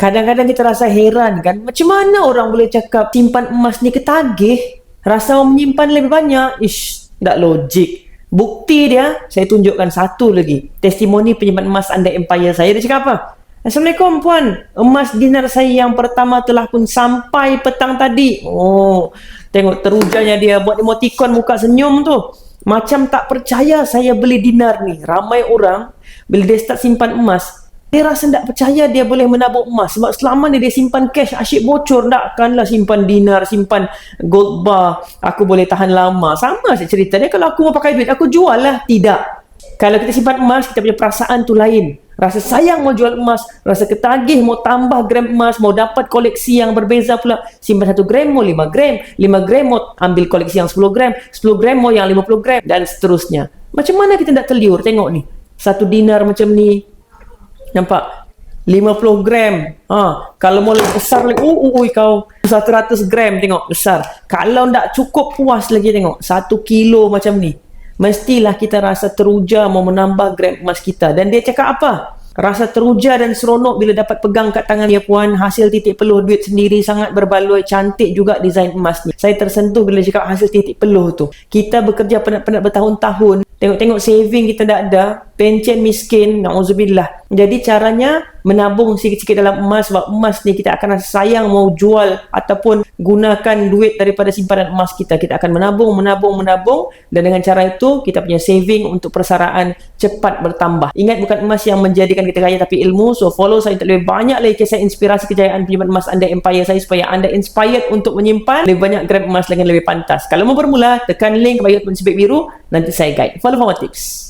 Kadang-kadang kita rasa heran kan, macam mana orang boleh cakap simpan emas ni ketagih? Rasa menyimpan lebih banyak. Ish, tak logik. Bukti dia, saya tunjukkan satu lagi. Testimoni penyimpan emas anda Empire saya. Dia cakap apa? Assalamualaikum puan. Emas dinar saya yang pertama telah pun sampai petang tadi. Oh, tengok terujannya dia buat emoticon muka senyum tu. Macam tak percaya saya beli dinar ni. Ramai orang bila dia start simpan emas, dia rasa tak percaya dia boleh menabung emas. Sebab selama ni dia simpan cash asyik bocor takkanlah simpan dinar simpan gold bar. Aku boleh tahan lama. Sama saya cerita dia kalau aku mau pakai duit aku jual lah tidak. Kalau kita simpan emas kita punya perasaan tu lain. Rasa sayang mau jual emas rasa ketagih mau tambah gram emas mau dapat koleksi yang berbeza pula. Simpan 1 gram mau 5 gram 5 gram mau ambil koleksi yang 10 gram 10 gram mau yang 50 gram dan seterusnya. Macam mana kita tak terliur tengok ni. Satu dinar macam ni Nampak? 50 gram. Ha, kalau mau lebih besar lagi, uh, uh, uh, kau 100 gram tengok besar. Kalau tak cukup puas lagi tengok 1 kilo macam ni. Mestilah kita rasa teruja mau menambah gram emas kita. Dan dia cakap apa? Rasa teruja dan seronok bila dapat pegang kat tangan dia puan hasil titik peluh duit sendiri sangat berbaloi cantik juga desain emas ni. Saya tersentuh bila cakap hasil titik peluh tu. Kita bekerja penat-penat bertahun-tahun Tengok-tengok saving kita tak ada, pencen miskin, na'udzubillah. Jadi caranya menabung sikit-sikit dalam emas sebab emas ni kita akan rasa sayang mau jual ataupun gunakan duit daripada simpanan emas kita. Kita akan menabung, menabung, menabung dan dengan cara itu kita punya saving untuk persaraan cepat bertambah. Ingat bukan emas yang menjadikan kita kaya tapi ilmu. So follow saya untuk lebih banyak lagi kisah inspirasi kejayaan penyimpan emas anda empire saya supaya anda inspired untuk menyimpan lebih banyak gram emas dengan lebih pantas. Kalau mau bermula, tekan link bagi sebik biru, nanti saya guide. Follow more tips.